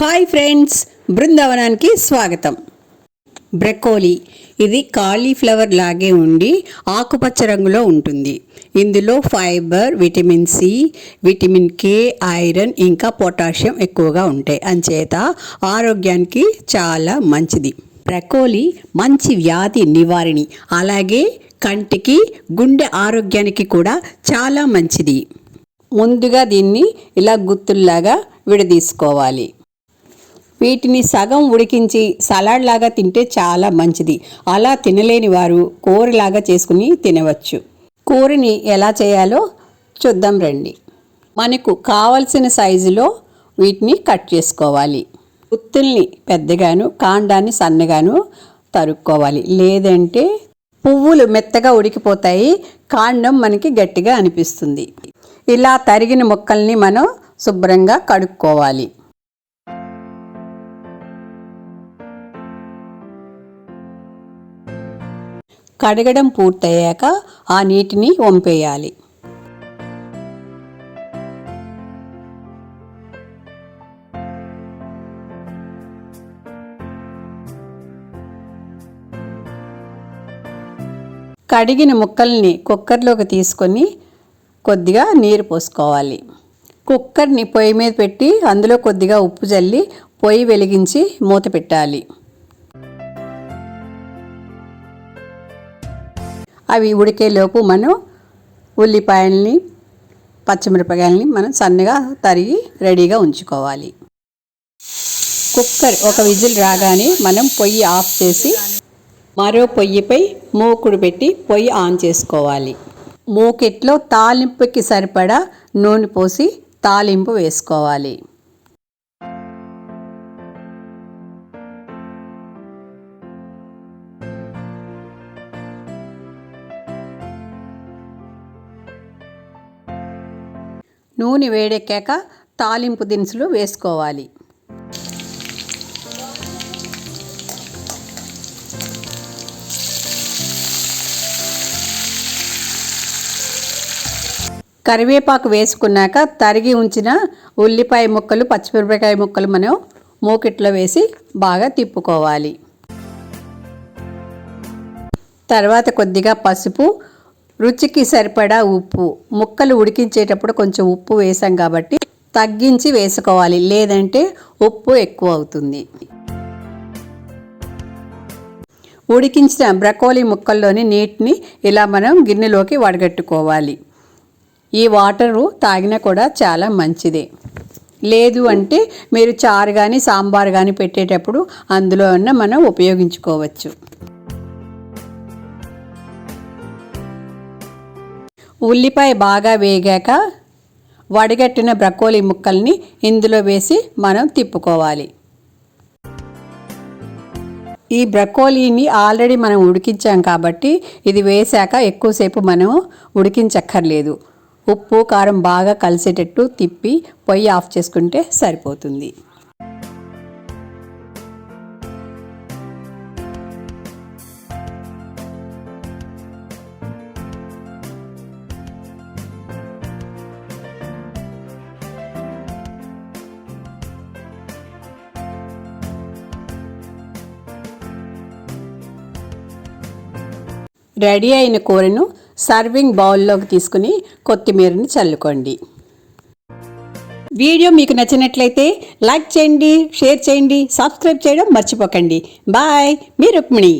Hi friends బృందావనానికి స్వాగతం. Broccoli ఇది cauliflower లాగే ఉండి ఆకుపచ్చ రంగులో ఉంటుంది. ఇందులో fibre vitamin C vitamin K iron ఇంకా పొటాషియం ఎక్కువగా ఉంటాయి. అంచేత ఆరోగ్యానికి చాలా మంచిది. బ్రకోలీ మంచి వ్యాధి నివారిణి. అలాగే కంటికి గుండె ఆరోగ్యానికి కూడా చాలా మంచిది. ముందుగా దీన్ని ఇలా గుత్తుల్లాగా విడదీసుకోవాలి. వీటిని సగం ఉడికించి సలాడ్ లాగా తింటే చాలా మంచిది. అలా తినలేని వారు కూరలాగా చేసుకుని తినవచ్చు. కూరని ఎలా చేయాలో చూద్దాం రండి. మనకు కావలసిన సైజులో వీటిని కట్ చేసుకోవాలి. గుత్తుల్ని పెద్దగాను కాండాన్ని సన్నగాను తరుక్కోవాలి. లేదంటే పువ్వులు మెత్తగా ఉడికిపోతాయి. కాండం మనకి గట్టిగా అనిపిస్తుంది. ఇలా తరిగిన ముక్కల్ని మనం శుభ్రంగా కడుక్కోవాలి. కడగడం పూర్తయ్యాక ఆ నీటిని వంపేయాలి. కడిగిన ముక్కల్ని కుక్కర్లోకి తీసుకొని కొద్దిగా నీరు పోసుకోవాలి. కుక్కర్ని పొయ్యి మీద పెట్టి అందులో కొద్దిగా ఉప్పు జల్లి పొయ్యి వెలిగించి మూత పెట్టాలి. అవి ఉడికేలోపు మనం ఉల్లిపాయల్ని పచ్చిమిరపకాయలని మనం సన్నగా తరిగి రెడీగా ఉంచుకోవాలి. కుక్కర్ ఒక విజిల్ రాగానే మనం పొయ్యి ఆఫ్ చేసి మరో పొయ్యిపై మూకుడు పెట్టి పొయ్యి ఆన్ చేసుకోవాలి. మూకిట్లో తాలింపుకి సరిపడా నూనె పోసి తాలింపు వేసుకోవాలి. నూనె వేడెక్కాక తాలింపు దినుసులు వేసుకోవాలి. కరివేపాకు వేసుకున్నాక తరిగి ఉంచిన ఉల్లిపాయ ముక్కలు పచ్చిమిరపకాయ ముక్కలు మనం మూకిట్లో వేసి బాగా తిప్పుకోవాలి. తర్వాత కొద్దిగా పసుపు రుచికి సరిపడా ఉప్పు. ముక్కలు ఉడికించేటప్పుడు కొంచెం ఉప్పు వేసాం కాబట్టి తగ్గించి వేసుకోవాలి. లేదంటే ఉప్పు ఎక్కువ అవుతుంది. ఉడికించిన బ్రకోలీ ముక్కల్లోని నీటిని ఇలా మనం గిన్నెలోకి వడగట్టుకోవాలి. ఈ వాటరు తాగినా కూడా చాలా మంచిదే. లేదు అంటే మీరు చారు కానీ సాంబార్ కానీ పెట్టేటప్పుడు అందులో ఉన్న మనం ఉపయోగించుకోవచ్చు. ఉల్లిపాయ బాగా వేగాక వడగట్టిన బ్రకోలీ ముక్కల్ని ఇందులో వేసి మనం తిప్పుకోవాలి. ఈ బ్రకోలీని ఆల్రెడీ మనం ఉడికించాం కాబట్టి ఇది వేశాక ఎక్కువసేపు మనం ఉడికించక్కర్లేదు. ఉప్పు కారం బాగా కలిసేటట్టు తిప్పి పొయ్యి ఆఫ్ చేసుకుంటే సరిపోతుంది. రెడీ అయిన కూరను సర్వింగ్ బౌల్లోకి తీసుకుని కొత్తిమీరని చల్లుకోండి. వీడియో మీకు నచ్చినట్లయితే లైక్ చేయండి షేర్ చేయండి సబ్స్క్రైబ్ చేయడం మర్చిపోకండి. బాయ్ మీ రుక్మిణి.